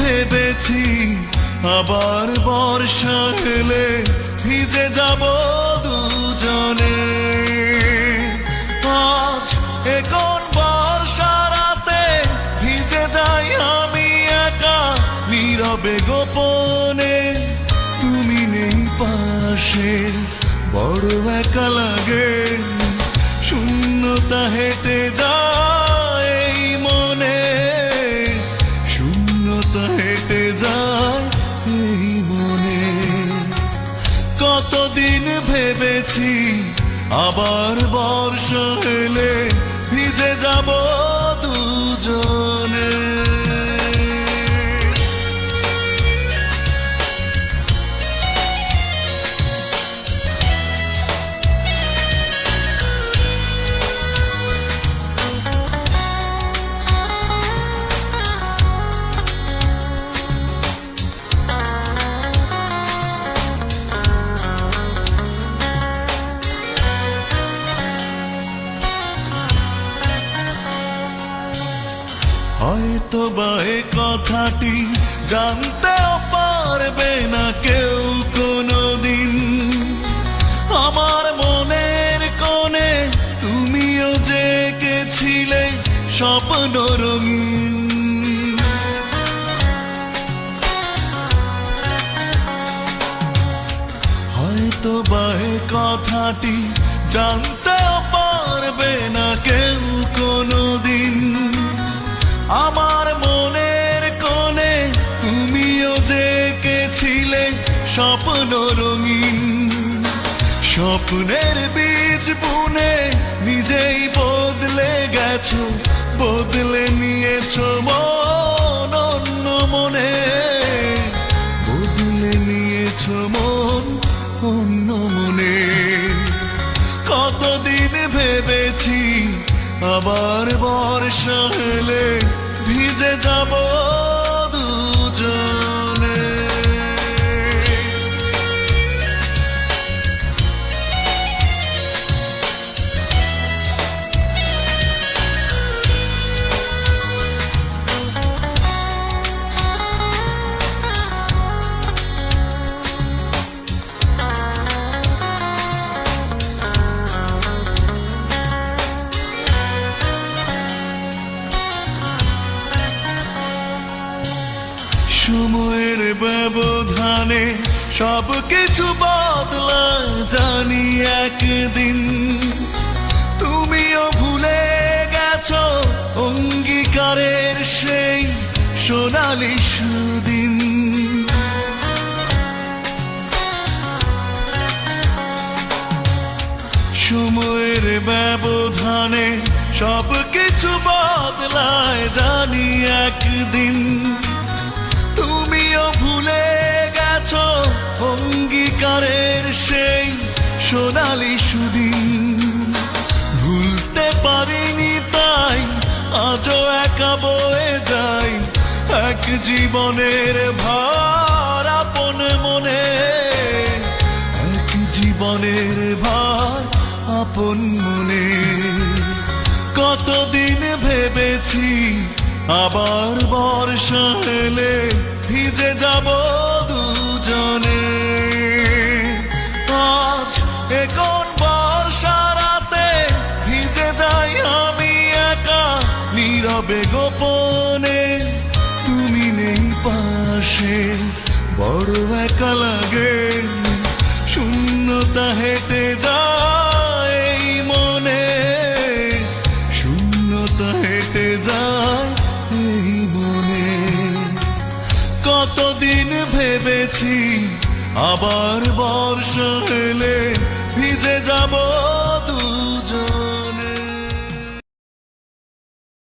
ভেবেছি আবার বর্ষা এলে ভিজে যাব দুজনে। আজ এখন বর্ষা রাতে ভিজে যাই আমি একা নীরবে গোপনে। তুমি নেই পাশে, বড় একা লাগে। শূন্যতা হেঁটে যায় ভেবেছি আবার বর্ষা এলে ভিজে যাব দুজনে। হয়তো বা এ কথাটি জানতেও পারবে না কেউ কোনোদিন। আমার মনের কোণে তুমিও জেগেছিলে স্বপ্ন রঙিন। হয়তো বা এ কথাটি জানতেও পারবে না কেউ স্বপ্নের বীজ বুনে নিজেই বদলে গেছো, বদলে নিয়েছো মন অন্য মনে। বদলে নিয়েছো মন অন্য মনে। কতদিন ভেবেছি আবার বর্ষা এলে ভিজে যাব দুজনে। সময়ের ব্যবধানে সব কিছু বদলায় জানি একদিন। তুমিও ভুলে গেছ অঙ্গীকারের সেই সোনালি সুদিন। সময়ের ব্যবধানে সব কিছু বদলায় জানি একদিন। আজও একা বয়ে যাই। এক জীবনের ভার আপন মনে। এক জীবনের ভার আপন মনে। কতদিন ভেবেছি আবার বর্ষা এলে ভিজে যাব দুজনে। আজ এখন পাশে বড় একা লাগে। শূন্যতা হেঁটে যায় মনে। শূন্যতা হেঁটে যায় এই মনে। কতদিন ভেবেছি আবার বর্ষা এলে ভিজে যাব।